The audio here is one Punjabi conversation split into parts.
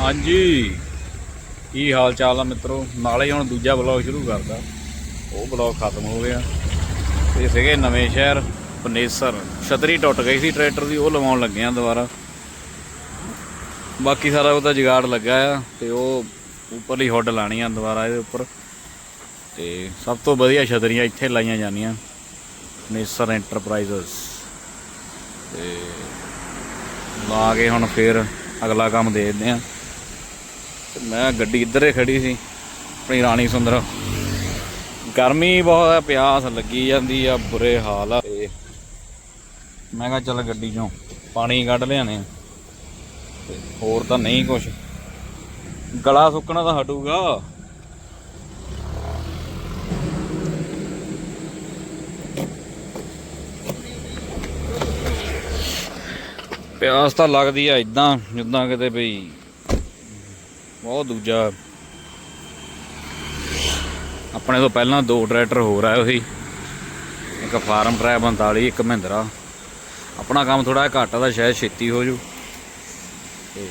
ਹਾਂਜੀ। ਕੀ ਹਾਲ ਚਾਲ ਆ ਮਿੱਤਰੋ? ਨਾਲੇ ਹੁਣ ਦੂਜਾ ਬਲੌਗ ਸ਼ੁਰੂ ਕਰਦਾ। ਉਹ ਬਲੌਗ ਖਤਮ ਹੋ ਗਿਆ। ਤੇ ਸੀਗੇ ਨਵੇਂ ਸ਼ਹਿਰ, ਪਨੇਸਰ। ਛਤਰੀ ਟੁੱਟ ਗਈ ਸੀ ਟਰੈਕਟਰ ਦੀ, ਉਹ ਲਵਾਉਣ ਲੱਗੇ ਆ ਦੁਬਾਰਾ। ਬਾਕੀ ਸਾਰਾ ਉਹਦਾ ਜੁਗਾੜ ਲੱਗਾ ਆ ਤੇ ਉਹ ਉੱਪਰਲੀ ਹੁੱਡ ਲਾਣੀ ਆ ਦੁਬਾਰਾ ਇਹਦੇ ਉੱਪਰ। ਤੇ ਸਭ ਤੋਂ ਵਧੀਆ ਛਤਰੀਆਂ ਇੱਥੇ ਲਾਈਆਂ ਜਾਂਦੀਆਂ। ਨੇਸਰ ਐਂਟਰਪ੍ਰਾਈਜ਼ਸ ਤੇ ਲਾ ਕੇ ਹੁਣ ਫੇਰ ਅਗਲਾ ਕੰਮ ਦੇਖਦੇ ਆ। ਤੇ ਮੈਂ ਗੱਡੀ ਇੱਧਰ ਹੀ ਖੜੀ ਸੀ, ਆਪਣੀ ਰਾਣੀ ਸੁੰਦਰ। ਗਰਮੀ ਬਹੁਤ ਆ, ਪਿਆਸ ਲੱਗੀ ਜਾਂਦੀ ਆ, ਬੁਰੇ ਹਾਲ ਆ। ਤੇ ਮੈਂ ਕਿਹਾ ਚੱਲ ਗੱਡੀ ਚੋਂ ਪਾਣੀ ਕੱਢ ਲਿਆਣੇ ਆ। ਤੇ ਹੋਰ ਤਾਂ ਨਹੀਂ ਕੁਛ। ਗਲਾ ਸੁੱਕਣਾ ਤਾਂ ਹਟੂਗਾ। ਪਿਆਸ ਤਾਂ ਲੱਗਦੀ ਆ ਇਦਾਂ ਜਿੱਦਾਂ ਕਿਤੇ ਬਈ ਬਹੁਤ ਦੂਜਾ। ਆਪਣੇ ਤੋਂ ਪਹਿਲਾਂ ਦੋ ਟਰੈਕਟਰ ਹੋਰ ਆਏ ਸੀ ਇੱਕ ਫਾਰਮ ਟਰੈਕ 45 ਇੱਕ ਮਹਿੰਦਰਾ। ਆਪਣਾ ਕੰਮ ਥੋੜਾ ਜਿਹਾ ਘੱਟ ਆ ਤਾਂ ਸ਼ਾਇਦ ਛੇਤੀ ਹੋ ਜੂ। ਤੇ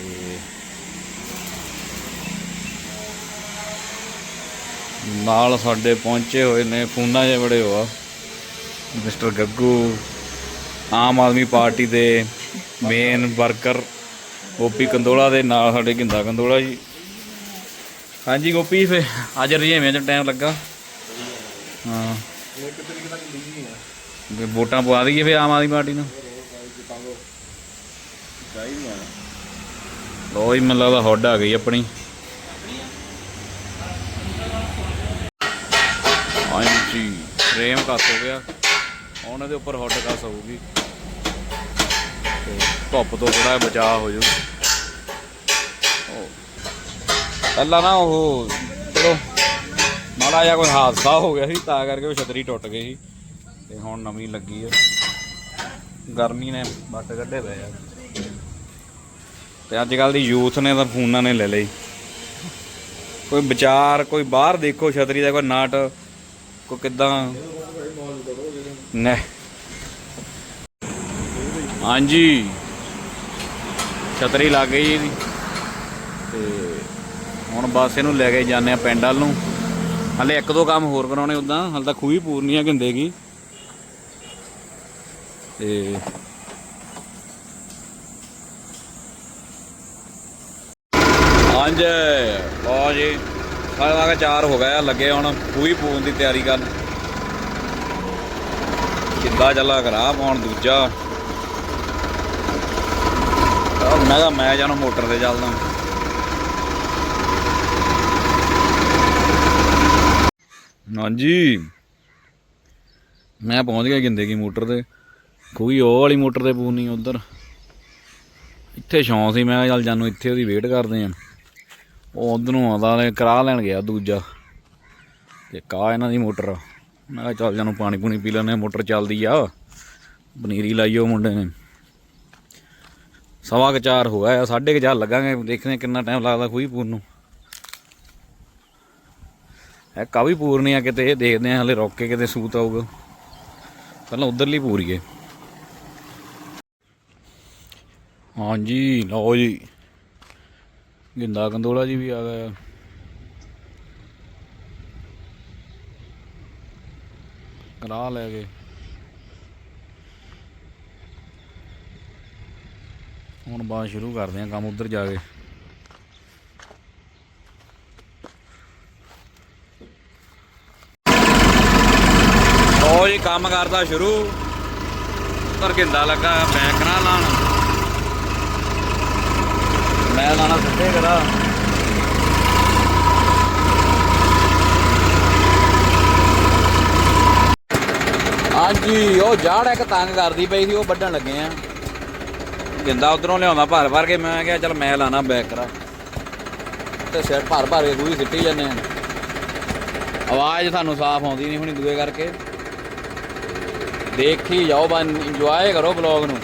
ਨਾਲ ਸਾਡੇ ਪਹੁੰਚੇ ਹੋਏ ਨੇ ਫੋਨਾਂ 'ਚ ਬੜੇ ਹੋ ਆ। ਮਿਸਟਰ ਗੱਗੂ, ਆਮ ਆਦਮੀ ਪਾਰਟੀ ਦੇ ਮੇਨ ਵਰਕਰ ਗੋਪੀ ਕੰਦੋਲਾ ਦੇ ਨਾਲ ਸਾਡੇ ਗਿੰਦਾ ਕੰਦੋਲਾ ਜੀ। ਹਾਂਜੀ ਗੋਪੀ ਫੇ ਅੱਜ ਰਜੇਵੇਂ ਚ ਟਾਈਮ ਲੱਗਾ। ਹਾਂ। ਵੋਟਾਂ ਪਵਾ ਦਈਏ ਫੇ ਆਮ ਆਦਮੀ ਪਾਰਟੀ ਨੂੰ। ਲੋ ਹੀ ਮੈਨੂੰ ਲੱਗਦਾ ਹੁੱਡ ਆ ਗਈ ਆਪਣੀ। ਹਾਂਜੀ, ਫਰੇਮ ਕੱਸ ਹੋ ਗਿਆ। ਹੁਣ ਇਹਦੇ ਉੱਪਰ ਹੁੱਡ ਕੱਸ ਹੋਊਗੀ। ਧੁੱਪ ਤੋਂ ਥੋੜਾ ਬਚਾਅ ਹੋ ਜੂ ਉਹ ਪਹਿਲਾਂ ਨਾ ਉਹ ਚਲੋ ਮਾੜਾ ਜਿਹਾ ਕੋਈ ਹਾਦਸਾ ਹੋ ਗਿਆ ਸੀ, ਤਾਂ ਕਰਕੇ ਉਹ ਛਤਰੀ ਟੁੱਟ ਗਈ ਸੀ ਤੇ ਹੁਣ ਨਵੀਂ ਲੱਗੀ ਆ। ਗਰਮੀ ਨੇ ਵੱਟ ਕੱਢੇ ਪਏ ਆ। ਤੇ ਅੱਜ ਕੱਲ ਦੀ ਯੂਥ ਨੇ ਤਾਂ ਫੋਨਾਂ ਨੇ ਲੈ ਲਈ ਕੋਈ ਵਿਚਾਰ, ਕੋਈ ਬਾਹਰ ਦੇਖੋ ਛਤਰੀ ਦਾ, ਕੋਈ ਨਾਟ, ਕੋਈ ਕਿਦਾਂ। ਨੇ ਹਾਂਜੀ। ਛਤਰੀ ਲੱਗ ਗਈ ਇਹਦੀ। ਤੇ ਹੁਣ ਬਸ ਇਹਨੂੰ ਲੈ ਕੇ ਜਾਂਦੇ ਆ ਪਿੰਡ ਵੱਲ ਨੂੰ। ਹਲੇ ਇੱਕ ਦੋ ਕੰਮ ਹੋਰ ਕਰਾਉਣੇ ਉਦਾਂ ਹਲੇ ਤਾਂ ਖੂਹੀ ਪੂਰਨੀਆਂ ਗਿੰਦੇਗੀ। ਤੇ ਹਾਂਜੀ, ਲਓ ਜੀ। ਸਾਰਾ ਦਾ ਚਾਰ ਹੋ ਗਿਆ ਲੱਗੇ ਹੁਣ ਖੂਹੀ ਪੂਰਨ ਦੀ ਤਿਆਰੀ ਕਰਨ। ਕਿੱਦਾਂ ਚੱਲਾ ਕਰਾ ਪਾਉਣ ਦੂਜਾ। ਮੈਂ ਕਿਹਾ ਮੈਂ ਜਾਣਾ ਮੋਟਰ ਤੇ ਚੱਲਦਾ। ਹਾਂਜੀ। ਮੈਂ ਪਹੁੰਚ ਗਿਆ ਗਿੰਦੇ ਕੀ ਮੋਟਰ ਤੇ। ਕੋਈ ਉਹ ਵਾਲੀ ਮੋਟਰ ਤੇ ਪੂਰਨੀ ਉਧਰ। ਇੱਥੇ ਸ਼ੌਂ ਸੀ, ਮੈਂ ਚੱਲ ਜਾਨੂੰ ਇੱਥੇ ਉਹਦੀ ਵੇਟ ਕਰਦੇ ਆ। ਉਹ ਉਧਰੋਂ ਆਉਂਦਾ ਨੇ ਕਰਾ ਲੈਣ ਗਿਆ ਦੂਜਾ। ਤੇ ਕਾ ਇਹਨਾਂ ਦੀ ਮੋਟਰ ਮੈਂ ਕਿਹਾ ਚੱਲ ਜਾਨੂੰ ਪਾਣੀ ਪੂਣੀ ਪੀ ਲੈਣੇ ਮੋਟਰ ਚੱਲਦੀ ਆ। ਪਨੀਰੀ ਲਾਈਓ ਮੁੰਡੇ ਨੇ। ਸਵਾ ਕੁ ਚਾਰ ਹੋਇਆ ਗਿਆ ਸਾਢੇ ਕੁ ਚਾਰ ਲੱਗਾਂਗੇ, ਦੇਖਦੇ ਹਾਂ ਕਿੰਨਾ ਟਾਈਮ ਲੱਗਦਾ ਕੋਈ ਪੂਰ ਨੂੰ। ਇਹ ਕਾਵੀ ਪੂਰਨੀ ਆ ਕਿਤੇ, ਇਹ ਦੇਖਦੇ ਆ, ਹਲੇ ਰੋਕ ਕੇ ਕਿਤੇ ਸੂਤ ਆਊਗਾ। ਪਹਿਲਾਂ ਉਧਰਲੀ ਪੂਰੀਏ। ਹਾਂਜੀ, ਲਓ ਜੀ। ਗਿੰਦਾ ਕੰਦੋਲਾ ਜੀ ਵੀ ਆ ਗਿਆ ਕਰਾ ਲੈ ਗਏ। ਹੁਣ ਬਾਅਦ ਸ਼ੁਰੂ ਕਰਦੇ ਆ ਕੰਮ, ਉਧਰ ਜਾ ਕੇ। ਉਹ ਕੰਮ ਕਰਦਾ ਸ਼ੁਰੂ। ਪਰ ਗਿੰਦਾ ਲੱਗਾ ਬੈਕ ਨਾ ਲਾਣ। ਮੈਂ ਲਾਣਾ ਸਿੱਧੇ ਕਰਾ। ਹਾਂਜੀ, ਉਹ ਜਾੜ ਇੱਕ ਤੰਗ ਕਰਦੀ ਪਈ ਸੀ, ਉਹ ਵੱਢਣ ਲੱਗੇ ਆ। ਗਿੰਦਾ ਉਧਰੋਂ ਲਿਆਉਂਦਾ, ਭਰ ਭਰ ਕੇ ਮੈਂ ਕਿਹਾ, ਚੱਲ ਮੈਂ ਲਾਣਾ, ਬੈਕ ਕਰਾ। ਤੇ ਸਿਰ ਭਰ ਭਰ ਕੇ ਗੂਈ ਸਿੱਟੀ ਜਾਂਦੇ ਆ। ਆਵਾਜ਼ ਤੁਹਾਨੂੰ ਸਾਫ਼ ਆਉਂਦੀ ਨਹੀਂ ਹੁਣੀ ਦੂਏ ਕਰਕੇ। ਦੇਖੀ, ਜਾਓ ਬਾ ਇੰਜੋਏ ਕਰੋ ਬਲੌਗ ਨੂੰ।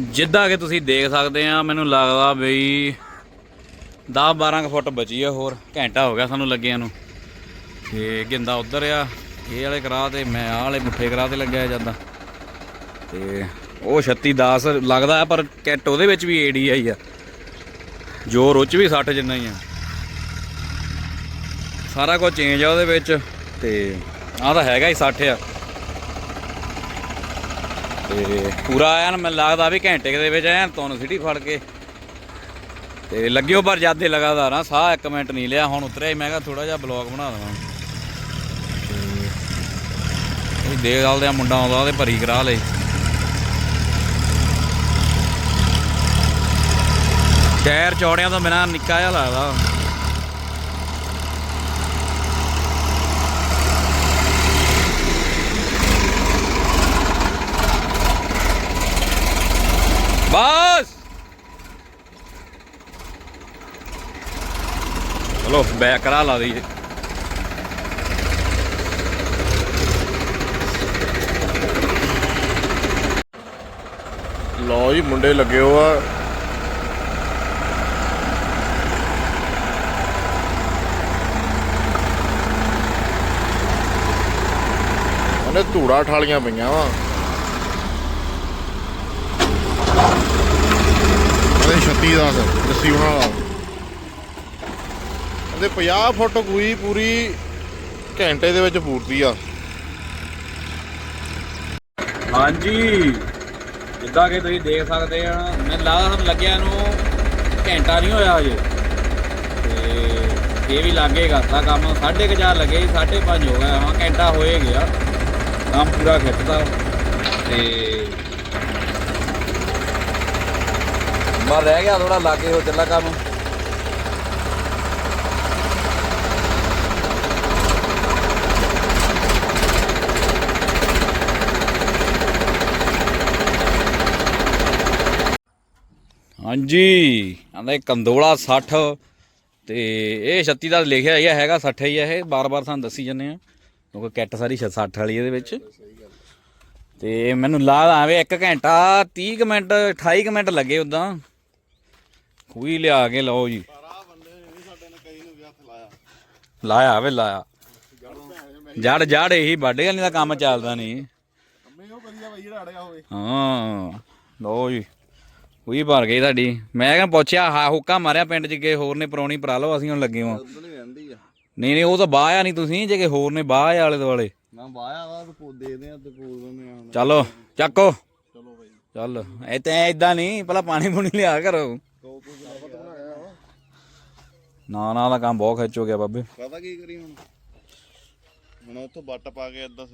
ਜਿੱਦਾਂ ਕਿ ਤੁਸੀਂ ਦੇਖ ਸਕਦੇ ਆ, ਮੈਨੂੰ ਲੱਗਦਾ ਬਈ 10 12 ਫੁੱਟ ਬਚੀ ਆ ਹੋਰ, ਘੰਟਾ ਹੋ ਗਿਆ ਸਾਨੂੰ ਲੱਗਿਆਂ ਨੂੰ। ਤੇ ਗਿੰਦਾ ਉਧਰ ਆ, ਇਹ ਵਾਲੇ ਕਰਾ ਤੇ, ਮੈਂ ਆਹ ਵਾਲੇ ਮੁੱਠੇ ਕਰਾ ਤੇ ਲੱਗਿਆ ਜਾਂਦਾ। ਤੇ ਉਹ 3610 ਲੱਗਦਾ ਹੈ ਪਰ ਕਿੱਟ ਉਹਦੇ ਵਿੱਚ ਵੀ ਏਡੀਆਈ ਆ। ਜੋਰ ਉਹ 'ਚ ਵੀ 60 ਜਿੰਨਾ ਹੀ ਆ। ਸਾਰਾ ਕੁਝ ਚੇਂਜ ਆ ਉਹਦੇ ਵਿੱਚ, ਤੇ ਆਹ ਤਾਂ ਹੈਗਾ ਹੀ 60 ਆ। ਤੇ ਪੂਰਾ ਐਨ ਮੈਨੂੰ ਲੱਗਦਾ ਵੀ ਘੰਟੇ ਦੇ ਵਿੱਚ ਐਨ ਤੁਹਾਨੂੰ ਸਿਟੀ ਫੜ ਕੇ। ਤੇ ਲੱਗਿਓ ਪਰ ਜਾਦੇ ਲਗਾਤਾਰ ਆ, ਸਾਹ ਇੱਕ ਮਿੰਟ ਨਹੀਂ ਲਿਆ, ਹੁਣ ਉਤਰਿਆ ਹੀ, ਮੈਂ ਕਿਹਾ ਥੋੜਾ ਜਿਹਾ ਬਲੌਗ ਬਣਾ ਦਵਾਂ। ਇਹ ਦੇਖ ਚੱਲਦੇ ਆ ਮੁੰਡਾ ਆਉਂਦਾ, ਉਹਦੇ ਭਰੀ ਕਰਾ ਲਈ ਟਾਇਰ ਚੌੜਿਆਂ ਤੋਂ ਬਿਨਾ ਨਿੱਕਾ ਜਿਹਾ ਲੱਗਦਾ। ਬਸ। ਚਲੋ ਬੈਕ ਕਰਾ ਲਾ ਦੀ ਲਓ ਜੀ, ਮੁੰਡੇ ਲੱਗੇ ਹੋ ਆ। ਉਹਨੇ ਧੂੜਾ ਠਾਲੀਆਂ ਪਈਆਂ ਵਾ। ਉਹਦੇ 36 ਦਾ ਦੱਸੀ ਉਹਨਾਂ ਦਾ ਉਹਦੇ 50 ਫੁੱਟ ਕੋਈ ਪੂਰੀ ਘੰਟੇ ਦੇ ਵਿੱਚ ਪੂਰਤੀ ਆ। ਹਾਂਜੀ। ਜਿੱਦਾਂ ਕਿ ਤੁਸੀਂ ਦੇਖ ਸਕਦੇ ਆ, ਮੈਨੂੰ ਲੱਗਦਾ ਸਾਨੂੰ ਲੱਗਿਆ ਨੂੰ ਘੰਟਾ ਨਹੀਂ ਹੋਇਆ ਅਜੇ ਤੇ ਇਹ ਵੀ ਲੱਗੇ ਕਰਤਾ ਕੰਮ। 4:30 ਲੱਗੇ 5:30 ਹੋ ਗਿਆ ਹਾਂ, ਘੰਟਾ ਹੋਏ ਗਿਆ। ਕੰਮ ਪੂਰਾ ਖਿੱਚਦਾ। ਤੇ ਬਸ ਰਹਿ ਗਿਆ ਥੋੜਾ ਲਾਗੇ ਹੋ ਚੱਲਾ ਕੰਮ। ਹਾਂਜੀ ਆਂਦਾ ਕੰਦੋਲਾ 60 ਤੇ ਇਹ 36 ਦਾ ਲਿਖਿਆ ਹੀ ਹੈਗਾ 60 ਹੀ ਆ ਇਹ, ਬਾਰ-ਬਾਰ ਸਾਨੂੰ ਦੱਸੀ ਜਾਂਦੇ ਆ। ਕਿਉਂਕਿ ਕਿੱਟ ਸਾਰੀ 60 ਵਾਲੀ ਇਹਦੇ ਵਿੱਚ। ਤੇ ਮੈਨੂੰ ਲਾ ਆਵੇ 1 ਘੰਟਾ 30 ਕੁ ਮਿੰਟ 28 ਕੁ ਮਿੰਟ ਲੱਗੇ ਉਦਾਂ ਖੂਹੀ ਲਿਆ ਕੇ ਲਓ ਜੀ। ਲਾਇਆ ਵੇ ਲਾਇਆ। ਜੜ ਜੜ ਇਹੀ ਵੱਢ ਨਹੀਂ ਦਾ ਕੰਮ ਚੱਲਦਾ ਨਹੀਂ ਹਾਂ ਲਓ ਜੀ। ਉਹੀ ਭਰ ਗਈ ਤੁਹਾਡੀ ਮੈਂ ਕਿਹਾ ਪੁੱਛਿਆ ਹਾ ਹੁੱਕਾ ਮਾਰਿਆ ਪਿੰਡ 'ਚ ਗਏ ਹੋਰ ਨੇ ਪਰੌਣੀ ਭਰਾ ਲਓ ਅਸੀਂ ਹੁਣ ਲੱਗੇ ਹਾਂ। ਨਹੀਂ ਨਹੀਂ ਉਹ ਤਾਂ ਬਾਹ ਆ ਨਹੀਂ ਤੁਸੀਂ ਜੇ ਕਿ ਹੋਰ ਨੇ ਬਾਹ ਆ ਆਲੇ ਦੁਆਲੇ। ਮੈਂ ਵਾਇਆ ਵਾ ਤੇ ਦੇ ਦੇ ਤੇ ਪੂਰ ਦਿੰਦੇ ਆ ਚਲੋ ਚੱਕੋ। ਚਲੋ ਬਾਈ। ਚੱਲ ਇਹ ਤੇ ਇਦਾਂ ਨਹੀਂ ਪਹਿਲਾਂ ਪਾਣੀ ਪੂਣੀ ਲਿਆ ਕਰੋ। ਤੋਂ ਤੋਂ ਸਾਬਤ ਬਣਾਇਆ ਵਾ ਨਾ ਨਾ ਦਾ ਕੰਮ ਬਹੁਤ ਖਿੱਚ ਹੋ ਗਿਆ ਬਾਬੇ। ਪਤਾ ਕੀ ਕਰੀ ਹੁਣ? ਹੁਣ ਉੱਥੋਂ ਬੱਟ ਪਾ ਕੇ ਏਦਾਂ